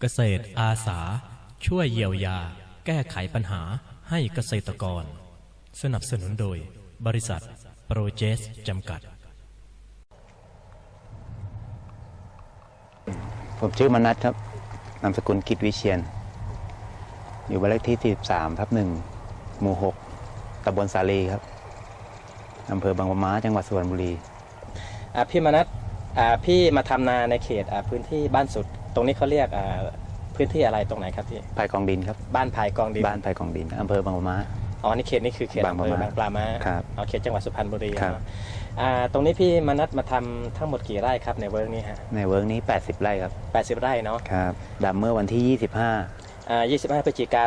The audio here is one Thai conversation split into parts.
เกษตรอาสา ช่วยเยียวยา แก้ไขปัญหาให้เกษตรกร สนับสนุนโดย บริษัท โปรเจส จำกัด ผมชื่อมนัทครับนามสกุลกิจวิเชียน อยู่บ้านเลขที่ 43ทับหนึ่งหมู่ 6ตำบลสาลีครับอำเภอบางปะม้าจังหวัดสุพรรณบุรี อ่าพี่มนัทอ่าพี่มาทำนาในเขตอ่าพื้นที่บ้านสุด ตรงนี้เขาเรียกอ่าพื้นที่อะไรตรงไหนครับพี่ภายกองดินครับ บ้านภายกองดิน บ้านภายกองดินอำเภอบางปะม้าอ๋อนี่เขตนี้คือเขตบางอำเภอปะมาบางปลามาครับอ๋อเขตจังหวัดสุพรรณบุรีครับเนอะอ่าตรงนี้พี่มนัทมาทำทั้งหมดกี่ไร่ครับในเวิร์กนี้ฮะ ในเวิร์กนี้ 80 ไร่ครับ 80 ไร่เนาะ ครับดำเมื่อวันที่อ่า25พฤศจิกา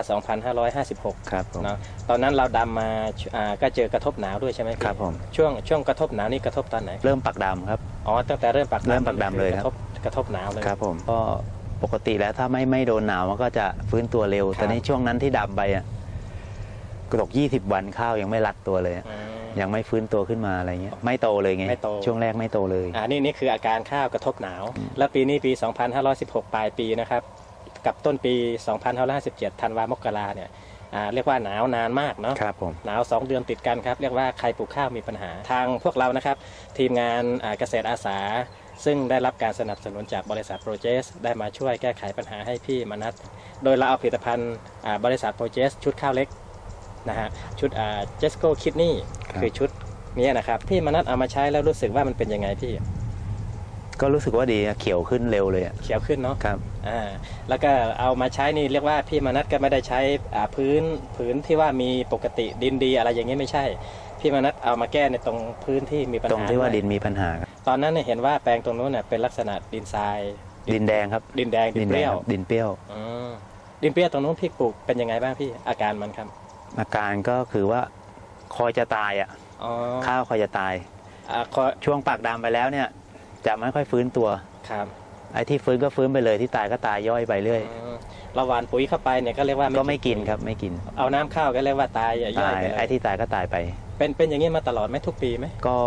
2556 25ครับผมเนาะตอนนั้นเราดำมาอ่าก็เจอกระทบหนาวด้วยใช่ไหมพี่ครับผมช่วงช่วงกระทบหนาวนี่กระทบตอนไหน เริ่มปักดำครับ อ๋อตั้งแต่เริ่มปักดำเริ่มปักดำเลยครับ กระทบกระทบหนาวเลย ครับผมก็ปกติแล้วถ้าไม่ไม่โดนหนาวมันก็จะฟื้นตัวเร็วครับแต่ในช่วงนั้นที่ดำไปอะกระตก20 วันข้าวยังไม่รัดตัวเลยอะอืมยังไม่ฟื้นตัวขึ้นมาอะไรเงี้ยไม่โตเลยไงไม่โต ช่วงแรกไม่โตเลยอ่านี่นี่คืออาการข้าวกระทบหนาว แล้วปีนี้ปี 2516 ปลายปีนะครับ กับต้นปี 2557ธันวามกราเนี่ยอ่าเรียกว่าหนาวนานมากเนาะครับผมหนาว 2 เดือนติดกันครับ เรียกว่าใครปลูกข้าวมีปัญหาทางพวกเรานะครับ ทีมงานอ่าเกษตรอาสา ซึ่งได้รับการสนับสนุนจากบริษัทโปรเจสได้มาช่วยแก้ไขปัญหาให้พี่มนัทโดยเราเอาผลิตภัณฑ์อ่าบริษัทโปรเจสชุดข้าวเล็กนะฮะชุดเจสโก้คิดนี่ครับคือชุดเนี้ยนะครับพี่มนัทเอามาใช้แล้วรู้สึกว่ามันเป็นยังไงพี่ ก็รู้สึกว่าดีอะเขียวขึ้นเร็วเลยอะเขียวขึ้นเนาะครับอ่าแล้วก็เอามาใช้นี่เรียกว่าพี่มนัทก็ไม่ได้ใช้อ่าพื้นพื้นที่ว่ามีปกติดินดีอะไรอย่างนี้ไม่ใช่ พี่มนัทเอามาแก้ในตรงพื้นที่มีปัญหาตรงที่ว่าด้วยดินมีปัญหาครับ ตอนนั้นเนี่ยเห็นว่าแปลงตรงนู้นเน่ยเป็นลักษณะดินทราย ดินแดงครับ ดินแดงดินเปแดรี้งยวครับดินเปรี้ยวอืมดินเปรี้ยวตรงนู้นพี่ปลูกเป็นยังไงบ้างพี่อาการมันครับ อาการก็คือว่าคอยจะตายอะอ๋อข้าวคอยจะตายอ่าขอช่วงปากดำไปแล้วเนี่ย จะไม่ค่อยฟื้นตัวครับ ไอ้ที่ฟื้นก็ฟื้นไปเลยที่ตายก็ตายย่อยไปเรื่อยอืมเราหว่านปุ๋ยเข้าไปเนี่ยก็เรียกว่าก็ไม่กินครับไม่กิน เอาน้ำข้าวก็เรียกว่าตายย่อยตายไปเลไอ้ยที่ตายก็ตายไป เป็นเป็นอย่างนี้มาตลอดไหมทุกปีไหมก็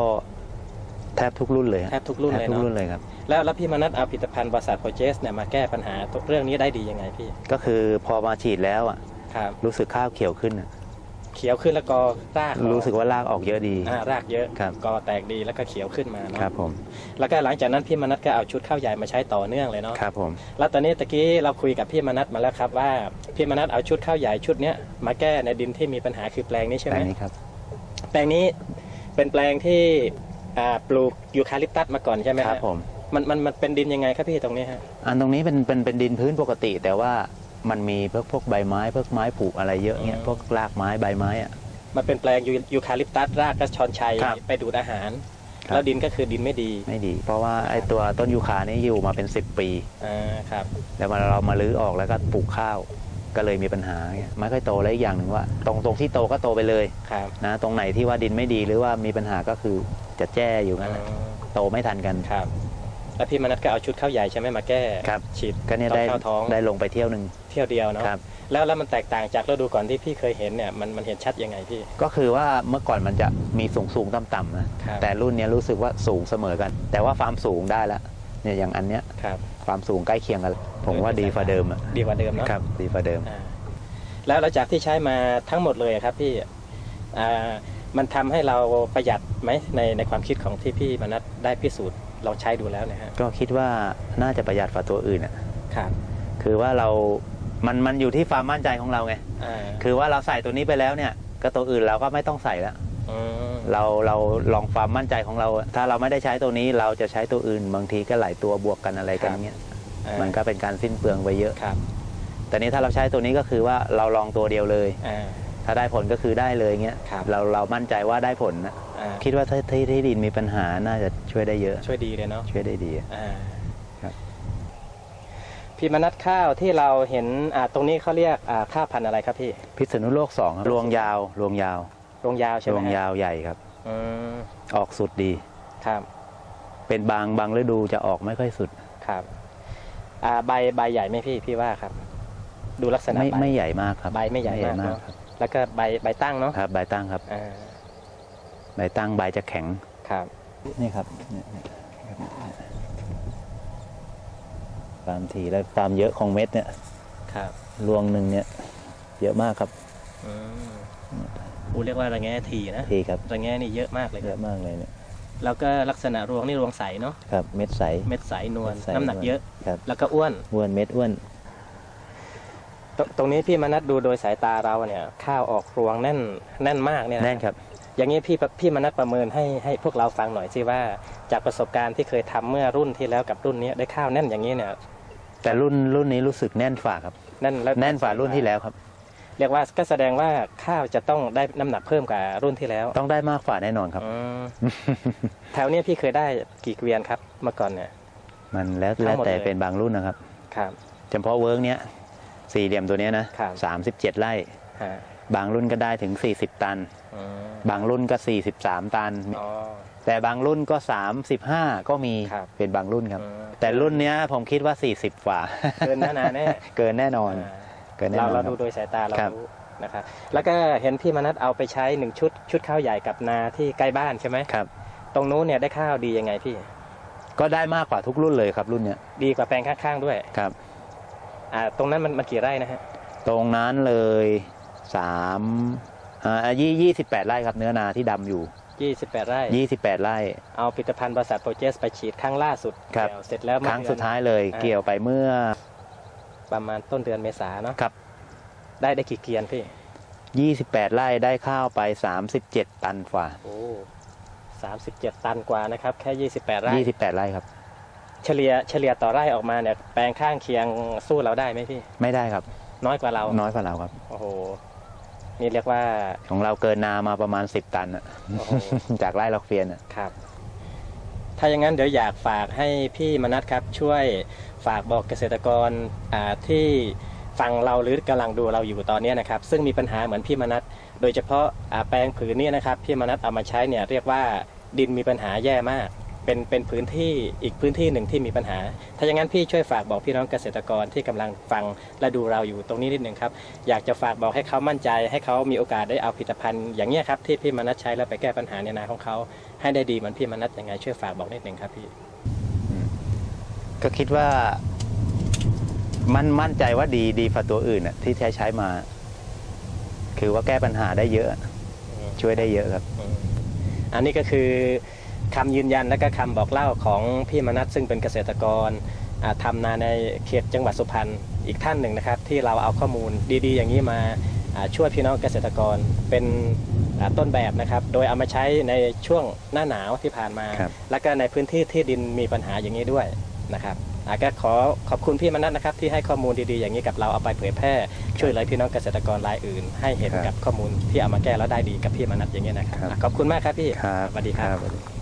แทบทุกรุ่นเลยฮะแทบทุกรุ่นเลยแทบทุกเนาะรุ่นเลยครับ แล้วแล้วพี่มนัทเอาผลิตภัณฑ์บริษัทโปรเจสเนี่ยมาแก้ปัญหาเรื่องนี้ได้ดียังไงพี่ก็คือพอมาฉีดแล้วอะครับรู้สึกข้าวเขียวขึ้นอะเขียวขึ้นแล้วก็รากออรู้สึกว่ารากออกเยอะดี อ่ารากเยอะครับกอแตกดีแล้วก็เขียวขึ้นมาเนาะครับผมแล้วก็หลังจากนั้นพี่มนัทก็เอาชุดข้าวใหญ่มาใช้ต่อเนื่องเลยเนาะ ครับผม แล้วตอนนี้ตะกี้เราคุยกับพี่มนัทมาแล้วครับว่าพี่มนัทเอาชุดข้าวใหญ่ชุดเนี้ยมาแก้ในดินที่มีปัญหาคือแปลงนี้ใช่ไหแปลมงนี้ครับ แปลงนี้เป็นแปลงที่ อ่าปลูกยูคาลิปตัสมาก่อนใช่ไหมครับฮะผมมันมันมันเป็นดินยังไงครับพี่ตรงนี้ฮะอันตรงนี้เป็นเป็นเป็นดินพื้นปกติ แต่ว่ามันมีพวกพวกใบไม้พวกไม้ผุอะไรเยอะเงี้ยพวกรากไม้ใบไม้อะมันเป็นแปลงยูยูคาลิปตัสรากก็ชอนชัยครับไปดูดอาหาร ครับ แล้วดินก็คือดินไม่ดีไม่ดี เพราะว่าไอ้ตัวต้นยูคานี่อยู่มาเป็น 10 ปี อ่าครับ แล้วมาเรามาลื้อออกแล้วก็ปลูกข้าว ก็เลยมีปัญหาเงี้ยไม่ค่อยโตแล้วอีกอย่างหนึ่งว่า ตรงตรงที่โตก็โตไปเลยครับนะตรงไหนที่ว่าดินไม่ดีหรือว่ามีปัญหาก็คือจะแจ้อยู่งั้นแหละอืมโตไม่ทันกันครับ แล้วพี่มนัทก็เอาชุดข้าวใหญ่ใช่ไหมมาแก้ครับฉีดก็เนี่ยได้เข้าท้องได้ลงไปเที่ยวหนึ่งเที่ยวเดียวเนาะครับแล้วแล้วมันแตกต่างจากฤดูก่อนที่พี่เคยเห็นเนี่ยมันมันเห็นชัดยังไงพี่ ก็คือว่าเมื่อก่อนมันจะมีสูงสูงต่ำต่ำๆนะครับแต่รุ่นเนี้ยรู้สึกว่าสูงเสมอกัน แต่ว่าความสูงได้แล้ว เนี่ยอย่างอันเนี้ยครับ ความสูงใกล้เคียงกันผมว่าดีฝ่าเดิมอะดีกว่าเดิมเนาะครับดีฝ่าเดิม อ่าแล้วหลังจากที่ใช้มาทั้งหมดเลยอะครับพี่อ่ามันทำให้เราประหยัดไหมในในความคิดของที่พี่มนัทได้พิสูจน์ลองใช้ดูแล้วเนะฮะก็คิดว่าน่าจะประหยัดฝ่าตัวอื่นอะครับคือว่าเรา มันมันอยู่ที่ความมั่นใจของเราไง อ่า คือว่าเราใส่ตัวนี้ไปแล้วเนี่ย ก็ตัวอื่นเราก็ไม่ต้องใส่แล้วอืม เราเราลองความมั่นใจของเรา ถ้าเราไม่ได้ใช้ตัวนี้เราจะใช้ตัวอื่น บางทีก็หลายตัวบวกกันอะไรกันเงี้ยอ่ามันก็เป็นการสิ้นเปลืองไปเยอะครับ แต่นี้ถ้าเราใช้ตัวนี้ก็คือว่าเราลองตัวเดียวเลยอ่าถ้าได้ผลก็คือได้เลยเงี้ยครับเราเรามั่นใจว่าได้ผลนะอ่าคิดว่าถ้าที่ที่ดินมีปัญหาน่าจะช่วยได้เยอะ ช่วยดีเลยเนาะช่วยได้ดีอ่าครับพี่มนัทข้าวที่เราเห็นอ่าตรงนี้เขาเรียกอ่าข้าวพันธุ์อะไรครับพี่ พิษณุโลกสองครับรวงยาวรวงยาว รวงยาวใช่ไหรมวงฮะยาวใหญ่ครับอืมออกสุดดีครับ เป็นบางบางฤดูจะออกไม่ค่อยสุดครับอ่าใบใบใหญ่ไหมพี่พี่ว่าครับ ดูลักษณะไม่ใบไม่ใหญ่มากครับ ใบไม่ใหญ่มากเนอะครับแล้วก็ใบใบตั้งเนาะครับ ใบตั้งครับอ่าใบตั้งใบจะแข็งครับ นี่ครับเนี่ยเนี่ยความถี่และความเยอะของเม็ดเนี่ย ครับรวงหนึ่งเนี่ย เยอะมากครับ อืมอูเรียกว่าระแงทีนะทีครับระแงนี่เยอะมากเลยเยครัอะบมากเลยเนี่ยแล้วก็ลักษณะรวงนี่รวงใสเนาะครับ เม็ดใสเม็ดใสนวลเม็ดใสน้ำหนักเยอะ ครับแล้วก็อ้วนอ้วนเม็ดอ้วนตรงตรงนี้พี่มนัดดูโดยสายตาเราเนี่ยข้าวออกรวงแน่นแน่นมากเนี่ยะแน่นครับ อย่างนี้พี่พี่มนัดประเมินให้ให้พวกเราฟังหน่อยสิว่าจากประสบการณ์ที่เคยทำเมื่อรุ่นที่แล้วกับรุ่นนี้ได้ข้าวแน่นอย่างนี้เนี่ยแต่รุ่นรุ่นนี้รู้สึกแน่นฝ่าครับ แน่นแล้วแน่นฝ่ารุ่นที่แล้วครับ เรียกว่าก็แสดงว่าข้าวจะต้องได้น้ำหนักเพิ่มกว่ารุ่นที่แล้วต้องได้มากฝ่าแน่นอนครับ อืมแถวเนี้ยพี่เคยได้กี่เกวียนครับเมื่อก่อนเนี่ย มันแล้วทั้แล้วงหมดแต่เลย เป็นบางรุ่นนะครับครับ เฉพาะเวิร์กเนี้ยสี่เหลี่ยมตัวเนี้ยนะครับ สามสิบเจ็ดไร่ ฮะบางรุ่นก็ได้ถึง 40 ตัน อืมบางรุ่นก็ 43 ตัน อ๋อ แต่บางรุ่นก็ 35 ก็มีครับ เป็นบางรุ่นครับ อืมแต่รุ่นเนี้ยผมคิดว่า 40ฝ่า เกินหน้านาแน่ เกินแน่นอน อ่า เกินแน่นเราอนเราคดูรับ โดยสายตาเราครับ รู้นะครับแล้วก็เห็นพี่มนัทเอาไปใช้หนึ่งชุดชุดข้าวใหญ่กับนาที่ใกล้บ้านใช่ไหมครับ ตรงนู้นเนี่ยได้ข้าวดียังไงพี่ ก็ได้มากกว่าทุกรุ่นเลยครับรุ่นเนี้ยดีกว่าแปลงข้างๆด้วยครับ อ่าตรงนั้นมันมันกี่ไร่นะฮะตรงนั้นเลยสามอ่ายี่ยี่สิบแปดไร่ครับเนื้อนาที่ดำอยู่28ไร่ ยี่สิบแปดไร่ เอาผลิตภัณฑ์บริษัทโปรเจสไปฉีดครั้งล่าสุดครับเกี่ยวเสร็จแล้วคเมื่อรั้งเอน สุดท้ายเลย อ่า เกี่ยวไปเมื่อ ประมาณต้นเดือนเมษาเนาะครับ ได้ได้กี่เกวียนพี่ยี่สิบแปดไร่ได้ข้าวไปสามสิบเจ็ดตันฝ่าโอ้สามสิบเจ็ดตันกว่านะครับ แค่28ไร่ยี่สิบแปดไร่ครับ เฉลี่ยเฉลี่ยต่อไร่ออกมาเนี่ยแปลงข้างเคียงสู้เราได้ไหมพี่ ไม่ได้ครับ น้อยกว่าเรา น้อยกว่าเราครับ โอ้โหนี่เรียกว่าของเราเกินนามาประมาณสิบตันอะโอ้โหจากไร่ล็อกเฟียนอะครับ ถ้าอย่างนั้นเดี๋ยวอยากฝากให้พี่มนัทครับ ช่วยฝากบอกเกษตรกรที่ฟังเราหรือกำลังดูเราอยู่ตอนนี้นะครับ ซึ่งมีปัญหาเหมือนพี่มนัทโดยเฉพาะแปลงผืนนี้นะครับ พี่มนัทเอามาใช้เนี่ยเรียกว่าดินมีปัญหาแย่มาก เป็นเป็นพื้นที่อีกพื้นที่หนึ่งที่มีปัญหา ถ้าอย่างนั้นพี่ช่วยฝากบอกพี่น้องเกษตรกรที่กำลังฟังและดูเราอยู่ตรงนี้นิดหนึ่งครับอยากจะฝากบอกให้เขามั่นใจ ให้เขามีโอกาสได้เอาผลิตภัณฑ์อย่างเงี้ยครับที่พี่มนัทใช้แล้วไปแก้ปัญหาในนาของเขาให้ได้ดีเหมือนพี่มนัทยังไงช่วยฝากบอกนิดหนึ่งครับพี่ ก็คิดว่ามันมั่นใจว่าดีดีฝ่าตัวอื่นอะที่ใช้ใช้มา คือว่าแก้ปัญหาได้เยอะ ช่วยได้เยอะครับอืมอันนี้ก็คือ คำยืนยันและก็คำบอกเล่าของพี่มนัทซึ่งเป็นเกษตรกรอ่าทำนาในเขตจังหวัดสุพรรณอีกท่านหนึ่งนะครับ ที่เราเอาข้อมูลดีๆ อย่างนี้มาอ่าช่วยพี่น้องเกษตรกรเป็นอ่าต้นแบบนะครับ โดยเอามาใช้ในช่วงหน้าหนาวที่ผ่านมาครับแล้วก็ในพื้นที่ที่ดินมีปัญหาอย่างนี้ด้วยนะครับอ่าก็ขอขอบคุณพี่มนัทนะครับที่ให้ข้อมูลดีๆอย่างนี้กับเราเอาไปเผยแพร่ช่วยเหลือพี่น้องเกษตรกรรายอื่น ให้เห็นครับกับข้อมูลที่เอามาแก้แล้วได้ดีกับพี่มนัทอย่างนี้ยนะครับครับอะขอบคุณมากครับพี่ครับสวัสดีครับสวัสดี